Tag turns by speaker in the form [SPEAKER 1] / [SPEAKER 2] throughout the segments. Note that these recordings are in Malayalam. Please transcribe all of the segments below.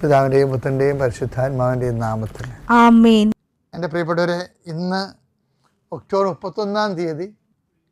[SPEAKER 1] പിതാവിന്റെയും പുത്രന്റെയും പരിശുദ്ധാത്മാവിന്റെയും നാമത്തിൽ. എന്റെ പ്രിയപ്പെട്ടവരെ ഇന്ന് ഒക്ടോബർ മുപ്പത്തൊന്നാം തീയതി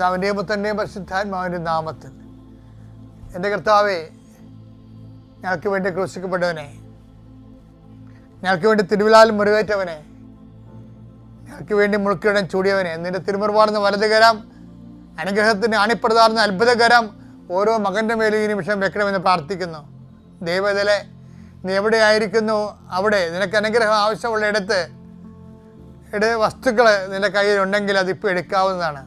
[SPEAKER 1] പിതാവിന്റെയും പുത്രന്റെയും പരിശുദ്ധാത്മാവിന്റെ നാമത്തിൽ. എന്റെ കർത്താവേ ഞങ്ങൾക്ക് വേണ്ടി ക്രൂശിക്കപ്പെട്ടവനെ ഞങ്ങൾക്ക് വേണ്ടി തിരുവിലാൽ മുറിവേറ്റവനെ ഞങ്ങൾക്ക് വേണ്ടി മുൾക്കിടം ചൂടിയവനെ നിന്റെ തിരുമുറുപാടുന്ന വലതുകരം അനുഗ്രഹത്തിന് അണിപ്പെടുതാർന്ന അത്ഭുതകരം ഓരോ മകന്റെ മേലും ഈ നിമിഷം വെക്കണമെന്ന് പ്രാർത്ഥിക്കുന്നു. ദൈവതലെ നീ എവിടെയായിരിക്കുന്നു? അവിടെ നിനക്ക് അനുഗ്രഹം ആവശ്യമുള്ള ഇടത്ത് ഇട വസ്തുക്കൾ നിന്റെ കയ്യിലുണ്ടെങ്കിൽ അതിപ്പോൾ എടുക്കാവുന്നതാണ്.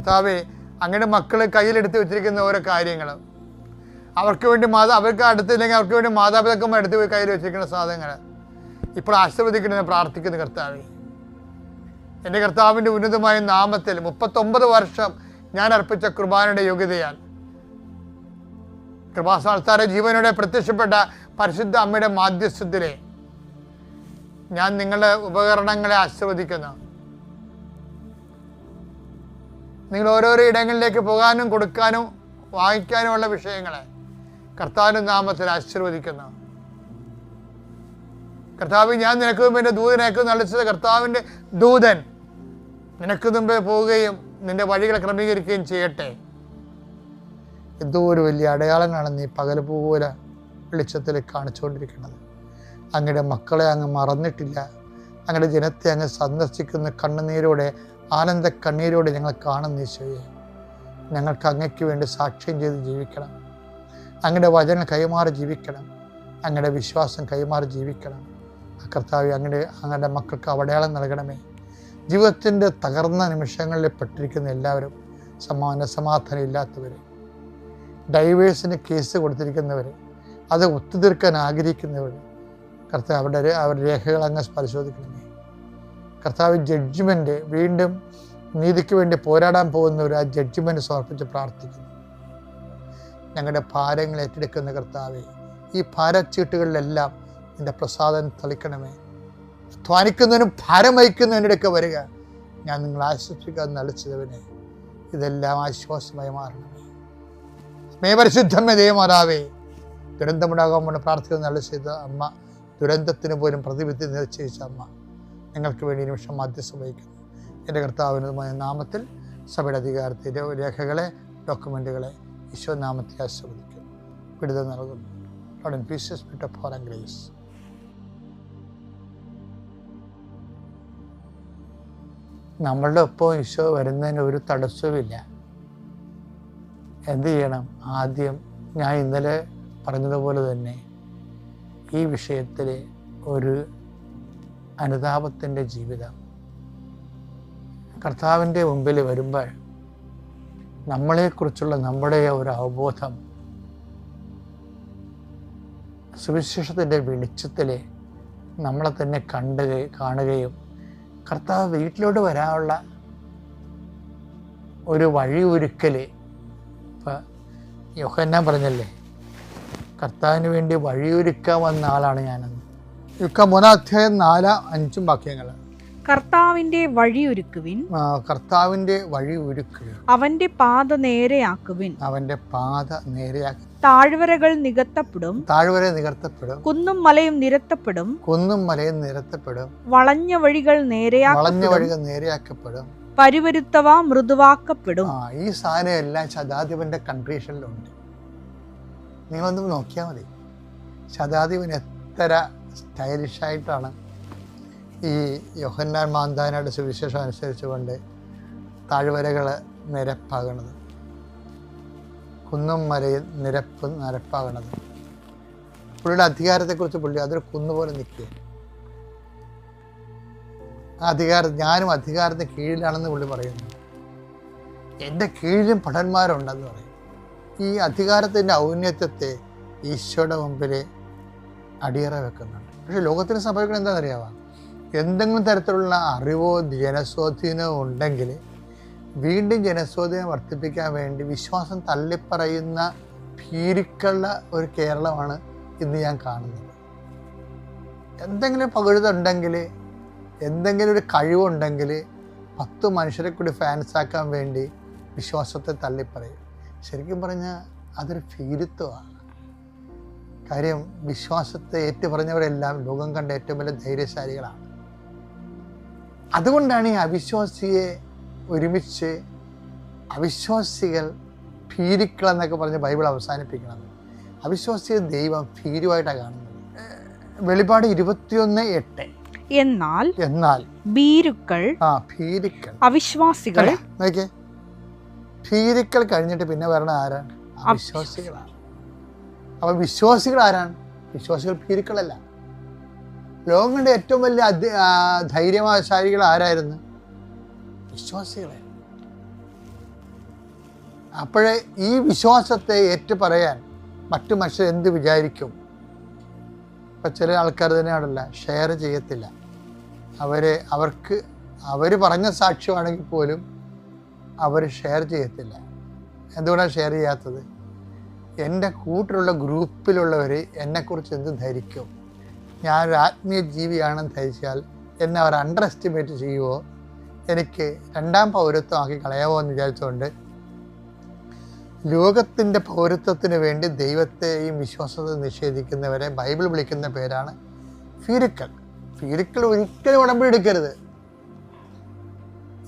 [SPEAKER 1] കർത്താവെ അങ്ങയുടെ മക്കൾ കയ്യിലെടുത്ത് വെച്ചിരിക്കുന്ന ഓരോ കാര്യങ്ങൾ. അവർക്ക് വേണ്ടി മാതാ അവർക്ക് അടുത്തില്ലെങ്കിൽ അവർക്ക് വേണ്ടി മാതാപിതാക്കന്മാർ എടുത്ത് പോയി കയ്യിൽ വെച്ചിരിക്കുന്ന സാധനങ്ങൾ. ഇപ്പോൾ ആശീർവദിക്കണമെന്ന് പ്രാർത്ഥിക്കുന്നു കർത്താവ്. എന്റെ കർത്താവിന്റെ ഉന്നതമായ നാമത്തിൽ മുപ്പത്തൊമ്പത് വർഷം ഞാൻ അർപ്പിച്ച കുർബാനയുടെ യോഗ്യതയാൽ കൃപാസ്ഥാന ജീവനോടെ പ്രത്യക്ഷപ്പെട്ട പരിശുദ്ധ അമ്മയുടെ മാധ്യസ്ഥത്തിലെ ഞാൻ നിങ്ങളുടെ ഉപകരണങ്ങളെ ആശീർവദിക്കുന്നു. നിങ്ങൾ ഓരോരോ ഇടങ്ങളിലേക്ക് പോകാനും കൊടുക്കാനും വാങ്ങിക്കാനുമുള്ള വിഷയങ്ങളെ കർത്താവിന്റെ നാമത്തിൽ ആശീർവദിക്കുന്നു. കർത്താവ് ഞാൻ നിനക്ക് മുമ്പ് എന്റെ ദൂതനേക്കും നളിച്ചത് കർത്താവിന്റെ ദൂതൻ നിനക്ക് മുമ്പേ പോവുകയും നിന്റെ വഴികളെ ക്രമീകരിക്കുകയും ചെയ്യട്ടെ. എന്തോ ഒരു വലിയ അടയാളങ്ങളാണ് നീ പകൽ പോലെ വെളിച്ചത്തിൽ കാണിച്ചുകൊണ്ടിരിക്കുന്നത്. അങ്ങയുടെ മക്കളെ അങ്ങ് മറന്നിട്ടില്ല. അങ്ങയുടെ ജനത്തെ അങ്ങ് സന്ദർശിക്കുന്ന കണ്ണുനീരോടെ ആനന്ദ കണ്ണീരോടെ ഞങ്ങൾ കാണുന്ന ഈശോയെ ഞങ്ങൾക്ക് അങ്ങയ്ക്ക് വേണ്ടി സാക്ഷ്യം ചെയ്ത് ജീവിക്കണം. അങ്ങയുടെ വചനം കൈമാറി ജീവിക്കണം. അങ്ങയുടെ വിശ്വാസം കൈമാറി ജീവിക്കണം. കർത്താവ് അങ്ങയുടെ അങ്ങയുടെ മക്കൾക്ക് അടയാളം നൽകണമേ. ജീവിതത്തിന്റെ തകർന്ന നിമിഷങ്ങളിൽ പെട്ടിരിക്കുന്ന എല്ലാവരും സമാന സമാധാനം ഇല്ലാത്തവർ ഡൈവേഴ്സിന് കേസ് കൊടുത്തിരിക്കുന്നവർ അത് ഒത്തുതീർക്കാൻ ആഗ്രഹിക്കുന്നവർ കർത്താവ് അവരുടെ അവരുടെ രേഖകൾ അങ്ങ് പരിശോധിക്കണമേ. കർത്താവ് ജഡ്ജ്മെന്റ് വീണ്ടും നീതിക്ക് വേണ്ടി പോരാടാൻ പോകുന്നവർ ആ ജഡ്ജ്മെന്റ് സമർപ്പിച്ച് പ്രാർത്ഥിക്കുന്നു. ഞങ്ങളുടെ ഭാരങ്ങൾ ഏറ്റെടുക്കുന്ന കർത്താവെ ഈ ഭാരച്ചീട്ടുകളിലെല്ലാം എന്റെ പ്രസാദം തളിക്കണമേ. ധ്വാനിക്കുന്നതിനും ഭാരം വഹിക്കുന്നതിനിടയ്ക്ക് വരിക. ഞാൻ നിങ്ങൾ ആശ്വസിക്കാൻ നളിച്ചതവനെ ഇതെല്ലാം ആശ്വാസമായി മാറണമേ. മേ പരിശുദ്ധമേ ദൈവമാതാവേ ദുരന്തമുണ്ടാകാൻ വേണ്ടി പ്രാർത്ഥിക്കുന്ന നല്ല അമ്മ ദുരന്തത്തിന് പോലും പ്രതിവിധി നിശ്ചയിച്ച അമ്മ ഞങ്ങൾക്ക് വേണ്ടി നിമിഷം മധ്യസ്ഥ വഹിക്കുന്നു. എന്റെ കർത്താവിനുമായ നാമത്തിൽ സഭയുടെ അധികാരത്തിന്റെ രേഖകളെ ഡോക്യുമെന്റുകളെ ഈശോ നാമത്തിൽ ആശ്രവദിക്കുന്നു വിടുതൽ നൽകുന്നു. And grace. നമ്മളുടെ ഒപ്പം ഈശോ വരുന്നതിന് ഒരു തടസ്സവുമില്ല. എന്ത് ചെയ്യണം? ആദ്യം ഞാൻ ഇന്നലെ പറഞ്ഞതുപോലെ തന്നെ ഈ വിഷയത്തിൽ ഒരു അനുതാപത്തിന്റെ ജീവിതം. കർത്താവിന്റെ മുമ്പിൽ വരുമ്പോൾ നമ്മളെക്കുറിച്ചുള്ള നമ്മുടെ ഒരു അവബോധം സുവിശേഷത്തിന്റെ വെളിച്ചത്തിൽ നമ്മളെ തന്നെ കണ്ട് കാണുകയും കർത്താവ് വീട്ടിലോട്ട് വരാനുള്ള ഒരു വഴി ഒരുക്കൽ ഇപ്പം യോഹന്നാൻ പറഞ്ഞല്ലേ കർത്താവിന് വേണ്ടി വഴിയൊരുക്കാൻ വന്ന ആളാണ് ഞാനെന്ന്. യുക്ക മൂന്നാം അധ്യായം നാലാം അഞ്ചും വാക്യങ്ങൾ.
[SPEAKER 2] കർത്താവിന്റെ വഴിയൊരുക്കുവിൻ.
[SPEAKER 1] കർത്താവിന്റെ വഴി ഒരുക്കുക
[SPEAKER 2] അവന്റെ പാത നേരെയാക്കുവിൻ.
[SPEAKER 1] അവന്റെ പാത നേരെയാക്കി.
[SPEAKER 2] താഴ്വരകൾ നികത്തപ്പെടും.
[SPEAKER 1] താഴ്വര നികത്തപ്പെടും.
[SPEAKER 2] കുന്നും മലയും നിരത്തപ്പെടും.
[SPEAKER 1] കുന്നും മലയും നിരത്തപ്പെടും.
[SPEAKER 2] വളഞ്ഞ വഴികൾ
[SPEAKER 1] വളഞ്ഞ
[SPEAKER 2] നേരെയാക്കപ്പെടും
[SPEAKER 1] വഴികൾ നേരെയാക്കപ്പെടും.
[SPEAKER 2] പരുവരുത്തവ മൃദുവാക്കപ്പെടും.
[SPEAKER 1] ആ ഈ സാധനം എല്ലാം ശതാധിപന്റെ കൺട്രീഷനിലുണ്ട് നിങ്ങളൊന്ന് നോക്കിയാൽ മതി. ശതാധിപൻ എത്ര സ്റ്റൈലിഷായിട്ടാണ് ഈ യോഹന്നാൻ മാന്താനയുടെ സുവിശേഷം അനുസരിച്ചുകൊണ്ട് താഴ്വരകൾ നിരപ്പാകണത്. കുന്നും മലയിൽ നിരപ്പ് നിരപ്പാകണത്. പുള്ളിയുടെ അധികാരത്തെക്കുറിച്ച് പുള്ളി അതൊരു കുന്നുപോലെ നിൽക്കുക. അധികാരം ഞാനും അധികാരത്തിന് കീഴിലാണെന്ന് പുള്ളി പറയുന്നു. എന്റെ കീഴിലും ഭടന്മാരുണ്ടെന്ന് പറയും. ഈ അധികാരത്തിന്റെ ഔന്നത്യത്തെ ഈശോയുടെ മുമ്പിൽ അടിയറ വെക്കുന്നുണ്ട്. പക്ഷെ ലോകത്തിന് സംഭവിക്കുന്നത് എന്താണെന്നറിയാമോ എന്തെങ്കിലും തരത്തിലുള്ള അറിവോ ജനസ്വാധീനമോ ഉണ്ടെങ്കിൽ വീണ്ടും ജനസ്വാധീനം വർദ്ധിപ്പിക്കാൻ വേണ്ടി വിശ്വാസം തള്ളിപ്പറയുന്ന ഭീരുക്കളുള്ള ഒരു കേരളമാണ് ഇന്ന് ഞാൻ കാണുന്നത്. എന്തെങ്കിലും പകഴുതുണ്ടെങ്കിൽ എന്തെങ്കിലും ഒരു കഴിവുണ്ടെങ്കിൽ പത്ത് മനുഷ്യരെ കൂടി ഫാൻസാക്കാൻ വേണ്ടി വിശ്വാസത്തെ തള്ളിപ്പറയും. ശരിക്കും പറഞ്ഞാൽ അതൊരു ഭീരുത്വമാണ്. കാര്യം വിശ്വാസത്തെ ഏറ്റുപറഞ്ഞവരെല്ലാം ലോകം കണ്ട ഏറ്റവും വലിയ ധൈര്യശാലികളാണ്. അതുകൊണ്ടാണ് ഈ അവിശ്വാസിയെ ഒരുമിച്ച് അവിശ്വാസികൾ ഭീരുക്കൾ എന്നൊക്കെ പറഞ്ഞ് ബൈബിൾ അവസാനിപ്പിക്കുന്നത്. അവിശ്വാസിയെ ദൈവം ഭീരുവായിട്ടാണ് കാണുന്നത്. വെളിപാട് ഇരുപത്തിയൊന്ന് എട്ട്.
[SPEAKER 2] എന്നാൽ
[SPEAKER 1] എന്നാൽ
[SPEAKER 2] ഭീരുക്കൾ
[SPEAKER 1] ആ ഭീരുക്കൾ.
[SPEAKER 2] അവിശ്വാസികൾ
[SPEAKER 1] ഭീരുക്കൾ കഴിഞ്ഞിട്ട് പിന്നെ വരണ ആരാണ്? അവിശ്വാസികളാണ്. അപ്പൊ വിശ്വാസികൾ ആരാണ്? വിശ്വാസികൾ ഭീരുക്കളല്ല. ലോകങ്ങളുടെ ഏറ്റവും വലിയ അധി- ആ, ധൈര്യശാലികൾ ആരായിരുന്നു? വിശ്വാസികളെ. അപ്പോഴേ ഈ വിശ്വാസത്തെ ഏറ്റു പറയാൻ മറ്റു മനുഷ്യർ എന്ത് വിചാരിക്കും? ഇപ്പം ചില ആൾക്കാർ തന്നെ അവിടെ ഷെയർ ചെയ്യത്തില്ല. അവരെ അവർക്ക് അവർ പറഞ്ഞ സാക്ഷ്യമാണെങ്കിൽ പോലും അവർ ഷെയർ ചെയ്യത്തില്ല. എന്തുകൊണ്ടാണ് ഷെയർ ചെയ്യാത്തത്? എന്റെ കൂട്ടിലുള്ള ഗ്രൂപ്പിലുള്ളവർ എന്നെക്കുറിച്ച് എന്ത് ധരിക്കും? ഞാനൊരു ആത്മീയ ജീവിയാണെന്ന് ധരിച്ചാൽ എന്നെ അവർ അണ്ടർ എസ്റ്റിമേറ്റ് ചെയ്യുമോ എനിക്ക് രണ്ടാം പൗരത്വമാക്കി കളയാമോ എന്ന് വിചാരിച്ചുകൊണ്ട് ലോകത്തിന്റെ പൗരത്വത്തിന് വേണ്ടി ദൈവത്തെയും വിശ്വാസത്തെ നിഷേധിക്കുന്നവരെ ബൈബിൾ വിളിക്കുന്ന പേരാണ് ഫീരുക്കൾ ഫീരുക്കൾ ഒരിക്കലും ഉടമ്പടി എടുക്കരുത്.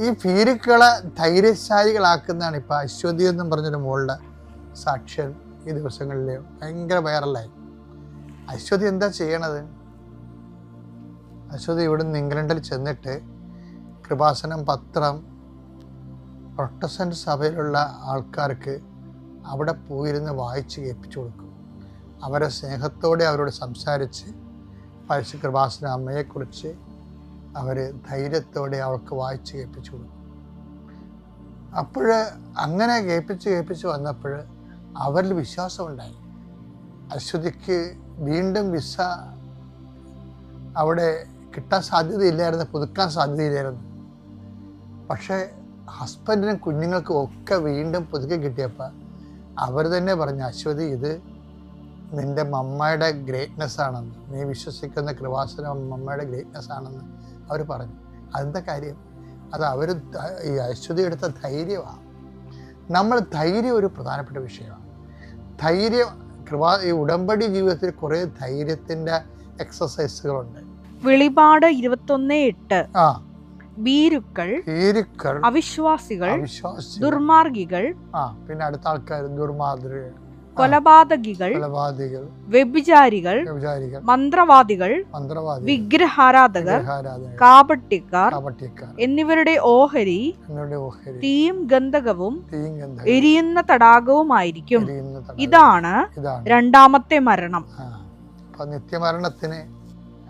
[SPEAKER 1] ഈ ഫീരുക്കളെ ധൈര്യശാലികളാക്കുന്നതാണ് ഇപ്പോൾ അശ്വതി എന്നും പറഞ്ഞൊരു മോളുടെ സാക്ഷ്യൻ ഈ ദിവസങ്ങളിൽ ഭയങ്കര വൈറലായി. അശ്വതി എന്താ ചെയ്യണത്? അശ്വതി ഇവിടുന്ന് ഇംഗ്ലണ്ടിൽ ചെന്നിട്ട് കൃപാസനം പത്രം പ്രൊട്ടസ്റ്റന്റ് സഭയിലുള്ള ആൾക്കാർക്ക് അവിടെ പോയിരുന്ന് വായിച്ച് കേൾപ്പിച്ചു കൊടുക്കും. അവരെ സ്നേഹത്തോടെ അവരോട് സംസാരിച്ച് പരിശു കൃപാസന അമ്മയെക്കുറിച്ച് അവർ ധൈര്യത്തോടെ അവൾക്ക് വായിച്ച് കേൾപ്പിച്ചു കൊടുക്കും. അപ്പോൾ അങ്ങനെ കേൾപ്പിച്ച് കേൾപ്പിച്ച് വന്നപ്പോൾ അവരിൽ വിശ്വാസമുണ്ടായി. അശ്വതിക്ക് വീണ്ടും വിസ അവിടെ കിട്ടാൻ സാധ്യതയില്ലായിരുന്നു പുതുക്കാൻ സാധ്യതയില്ലായിരുന്നു. പക്ഷേ ഹസ്ബൻഡിനും കുഞ്ഞുങ്ങൾക്കും ഒക്കെ വീണ്ടും പുതുക്കി കിട്ടിയപ്പോൾ അവർ തന്നെ പറഞ്ഞു അശ്വതി ഇത് നിന്റെ മമ്മയുടെ ഗ്രേറ്റ്നെസ് ആണെന്ന് നീ വിശ്വസിക്കുന്ന കൃപാസന മമ്മയുടെ ഗ്രേറ്റ്നെസ് ആണെന്ന് അവർ പറഞ്ഞു. അതെന്താ കാര്യം? അത് അവർ ഈ അശ്വതി എടുത്ത ധൈര്യമാണ് നമ്മൾ ധൈര്യം ഒരു പ്രധാനപ്പെട്ട വിഷയമാണ്. ധൈര്യം കൃപാ ഈ ഉടമ്പടി ജീവിതത്തിൽ കുറേ ധൈര്യത്തിന്റെ എക്സസൈസുകളുണ്ട്
[SPEAKER 2] വെളിപാട് ഇരുപത്തൊന്ന് എട്ട്.
[SPEAKER 1] ആ.
[SPEAKER 2] ഭീരുക്കൾ
[SPEAKER 1] ഭീരുക്കൾ
[SPEAKER 2] അവിശ്വാസികൾ
[SPEAKER 1] അവിശ്വാസികൾ.
[SPEAKER 2] ദുർമാർഗികൾ
[SPEAKER 1] ആ പിന്നെ അടുത്ത ആൾക്കാർ ദുർമാതൃ.
[SPEAKER 2] കൊലപാതകികൾ
[SPEAKER 1] കൊലപാതകികൾ
[SPEAKER 2] വ്യഭിചാരികൾ
[SPEAKER 1] വ്യഭിചാരികൾ
[SPEAKER 2] മന്ത്രവാദികൾ
[SPEAKER 1] മന്ത്രവാദികൾ
[SPEAKER 2] വിഗ്രഹാരാധകർ
[SPEAKER 1] കാപട്ടിക്കാർ
[SPEAKER 2] കാപട്യക്കാർ
[SPEAKER 1] കാപട്യക്കാർ
[SPEAKER 2] എന്നിവരുടെ ഓഹരി
[SPEAKER 1] ഓഹരി
[SPEAKER 2] തീയും ഗന്ധകവും
[SPEAKER 1] തീയും ഗന്ധകവും
[SPEAKER 2] എരിയുന്ന തടാകവുമായിരിക്കും.
[SPEAKER 1] എരിയുന്ന തടാകം.
[SPEAKER 2] ഇതാണ്
[SPEAKER 1] ഇതാണ്.
[SPEAKER 2] രണ്ടാമത്തെ മരണം.
[SPEAKER 1] അപ്പൊ നിത്യമരണത്തിന്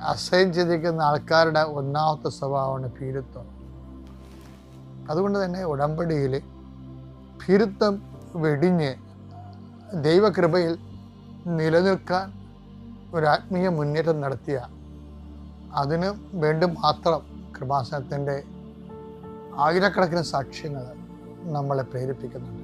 [SPEAKER 1] അസൈൻ ചെയ്തിരിക്കുന്ന ആൾക്കാരുടെ ഒന്നാമത്തെ സ്വഭാവമാണ് ഭീരുത്വം. അതുകൊണ്ട് തന്നെ ഉടമ്പടിയിൽ ഭീരുത്വം വെടിഞ്ഞ് ദൈവകൃപയിൽ നിലനിൽക്കാൻ ഒരു ആത്മീയ മുന്നേറ്റം നടത്തിയ അതിന് വേണ്ടി മാത്രം കൃപാസനത്തിന്റെ ആയിരക്കണക്കിന് സാക്ഷ്യങ്ങൾ നമ്മളെ പ്രേരിപ്പിക്കുന്നുണ്ട്.